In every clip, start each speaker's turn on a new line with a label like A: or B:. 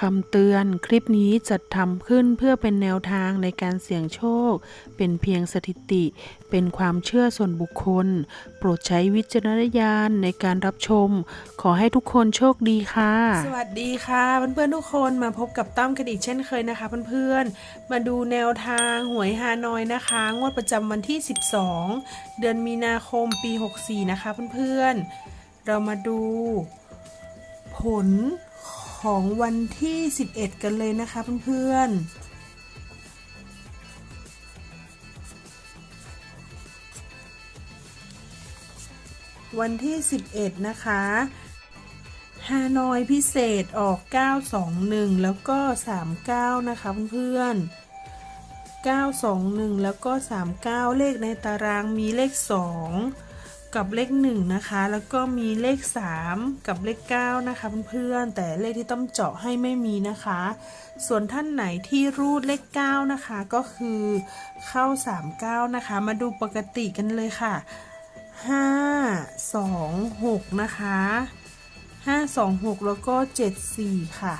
A: คำเตือนคลิปนี้จัดทำขึ้นเพื่อเป็นแนวทางในการเสี่ยงโชค เป็นเพียงสถิติ เป็นความเชื่อส่วนบุคคล โปรดใช้วิจารณญาณในการรับชม ขอให้ทุกคนโชคดีค่ะ
B: สวัสดีค่ะเพื่อนๆทุกคนมาพบกับตั้มกันอีกเช่นเคยนะคะเพื่อนๆมาดูแนวทางหวยฮานอยนะคะ งวดประจำวันที่ 12 เดือนมีนาคมปี 64 นะคะเพื่อนๆเรามาดู ผล ของวันที่ 11 กันเลยนะคะเพื่อนๆ วันที่ 11 นะคะฮานอยพิเศษออก 921 แล้วก็ 39 นะคะเพื่อนๆ921 แล้วก็ 39 เลขในตารางมีเลข 2 กับเลข1นะคะ แล้วก็มีเลข 3 กับเลข 9 นะคะเพื่อนๆแต่เลขที่ต้องเจาะให้ไม่มีนะคะ ส่วนท่านไหนที่รูดเลข 9 นะคะ ก็คือเข้า 39 นะคะ มาดูปกติกันเลยค่ะ 5 2 6 นะคะ 5 2 6 แล้วก็ 7 4 ค่ะ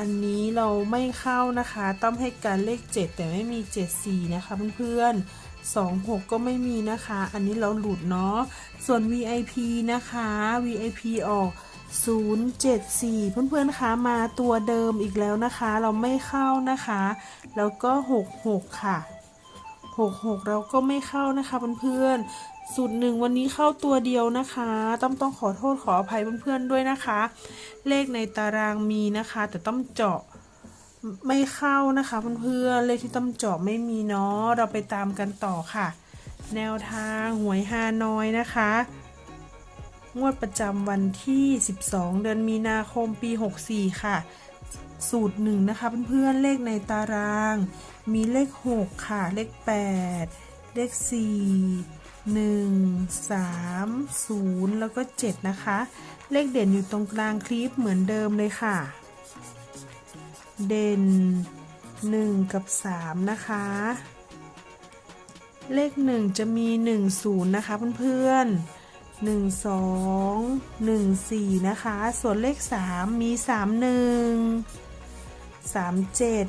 B: อันนี้เราไม่เข้านะคะ ต้องให้การเลข 7 แต่ไม่มี 7 4 นะคะเพื่อนๆ2 6 ก็ไม่มีนะคะ อันนี้เราหลุดเนาะ ส่วน VIP นะคะ VIP ออก 074 เพื่อนๆคะมาตัวเดิมอีกแล้วนะคะ เราไม่เข้านะคะ แล้วก็ 66 ค่ะ 66 เราก็ไม่เข้านะคะเพื่อนๆ สูตรหนึ่งวันนี้เข้าตัวเดียวนะคะ ต้องต้องขอโทษขออภัยเพื่อนๆด้วยนะคะ เลขในตารางมีนะคะ แต่ต้องเจาะไม่เข้านะคะเพื่อนๆเลขที่ต้องเจาะไม่มีเนาะเราไปตามกันต่อค่ะ แนวทางหวยฮานอยนะคะ งวดประจำวันที่ 12 เดือนมีนาคมปี 64 ค่ะ สูตรหนึ่งนะคะเพื่อนๆเลขในตาราง มีเลข 6 ค่ะ เลข 8 เลข 4 1 3 0 แล้วก็ 7 นะคะ เลขเด่นอยู่ตรงกลางคลิปเหมือนเดิมเลยค่ะ เด่น 1 กับ 3 นะคะ เลข 1 จะมี 1 0 นะคะเพื่อนๆ1 2 1 4นะคะ ส่วนเลข3มี3 1 3 7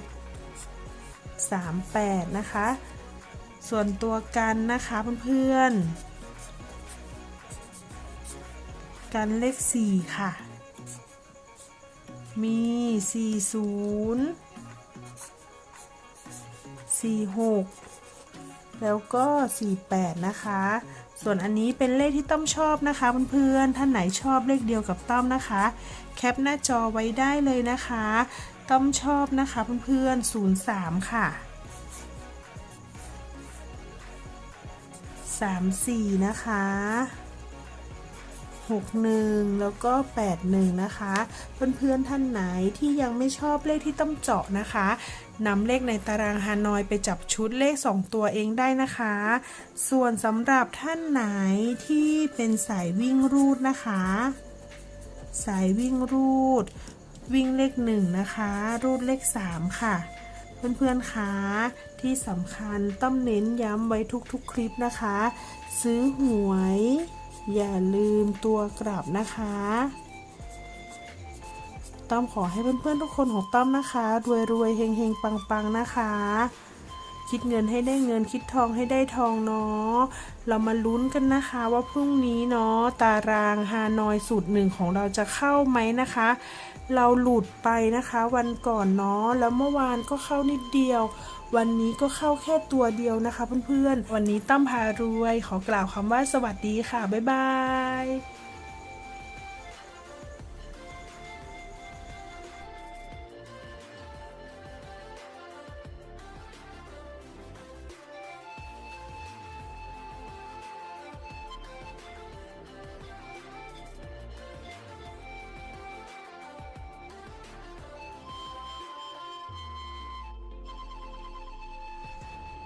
B: 38นะคะ ส่วนตัวกันนะคะเพื่อนๆ กันเลข 4 ค่ะ มี 40 46 แล้วก็ 48 นะคะ ส่วนอันนี้เป็นเลขที่ต้อมชอบนะคะเพื่อนๆ ท่านไหนชอบเลขเดียวกับต้อมนะคะ แคปหน้าจอไว้ได้เลยนะคะ ต้อมชอบนะคะเพื่อนๆ 03 ค่ะ 34นะคะ61แล้วก็81นะคะ เพื่อนๆท่านไหนที่ยังไม่ชอบเลขที่ต้องเจาะนะคะนำเลขในตารางฮานอยไปจับชุดเลข 2 ตัวเองได้นะคะ ส่วนสำหรับท่านไหนที่เป็นสายวิ่งรูดนะคะ สายวิ่งรูด วิ่งเลข 1 นะคะ รูดเลข 3 ค่ะ เพื่อนๆคะที่สำคัญต้องเน้นย้ำไว้ทุกๆคลิปนะคะ ซื้อหวย อย่าลืมตัวกลับนะคะ ต้อมขอให้เพื่อนๆทุกคนของต้อมนะคะรวยรวยๆเฮงเฮงปังปังๆนะคะ คิดเงินให้ได้เงินคิดทองให้ได้ทองเนาะเรามาลุ้นกันนะคะว่าพรุ่งนี้เนาะตารางฮานอยสูตรหนึ่งของเราจะเข้าไหมนะคะ เราหลุดไปนะคะ วันก่อนเนาะแล้วเมื่อวานก็เข้านิดเดียว วันนี้ก็เข้าแค่ตัวเดียวนะคะเพื่อนๆ วันนี้ตั้มพารวยขอกล่าวคำว่าสวัสดีค่ะ บ๊ายบาย